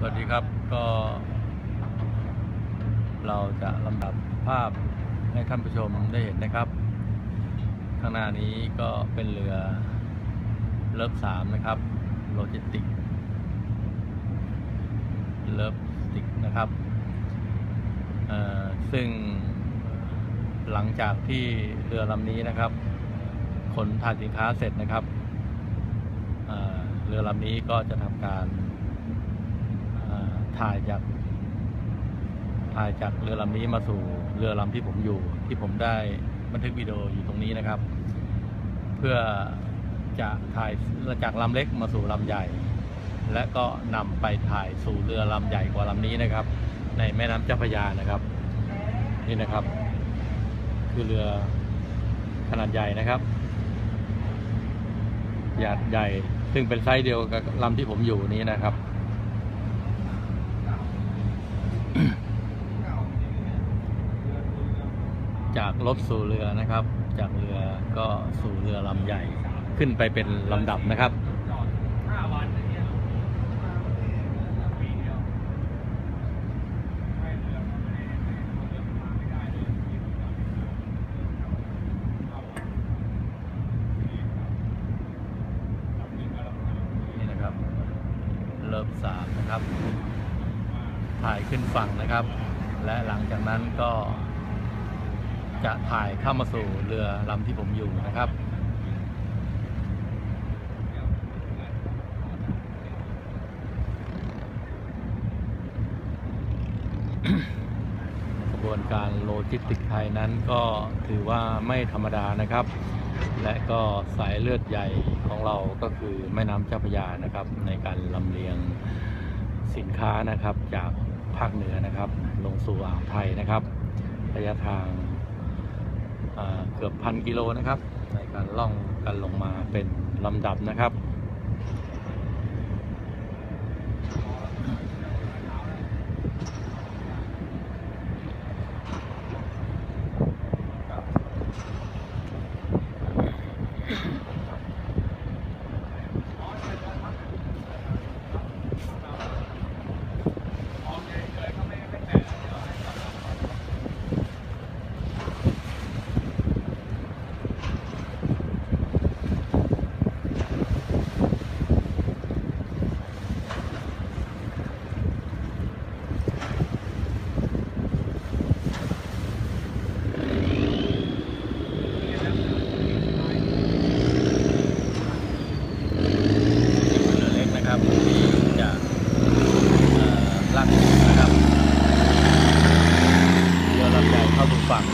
สวัสดีครับก็เราจะลำดับภาพให้ท่านผู้ชมได้เห็นนะครับ ข้างหน้านี้ก็เป็นเรือเลิฟสามนะครับโลจิสติกเลิฟติกนะครับซึ่งหลังจากที่เรือลำนี้นะครับ ขนถ่ายสินค้าเสร็จนะครับเรือลำนี้ก็จะทำการ ถ่ายจากถ่ายจากเรือลำนี้มาสู่เรือลำที่ผมอยู่ ที่ผมได้บันทึกวิดีโออยู่ตรงนี้นะครับ เพื่อจะถ่ายจากลำเล็กมาสู่ลำใหญ่ และก็นำไปถ่ายสู่เรือลำใหญ่กว่าลำนี้นะครับ ในแม่น้ำเจ้าพระยานะครับ นี่นะครับ คือเรือขนาดใหญ่นะครับใหญ่ใหญ่ซึ่งเป็นไซส์เดียวกับลำที่ผมอยู่นี้นะครับ จากรถสู่เรือนะครับ จากเรือก็สู่เรือลำใหญ่ขึ้นไปเป็นลำดับนะครับนี่นะครับเริ่มสามนะครับ ถ่ายขึ้นฝั่งนะครับ และหลังจากนั้นก็ จะถ่ายเข้ามาสู่เรือลำที่ผมอยู่นะครับ กระบวนการโลจิสติกไทยนั้นก็ถือว่าไม่ธรรมดานะครับ และก็สายเลือดใหญ่ของเราก็คือแม่น้ำเจ้าพระยานะครับ ในการลำเลียงสินค้านะครับจากภาคเหนือนะครับ ลงสู่อ่าวไทยนะครับระยะทาง เกือบพันกิโลนะครับ ในการล่องกันลงมาเป็นลำดับนะครับ นะครับที่จะลักนะครับเรือลำใหญ่เข้าสู่ฝั่ง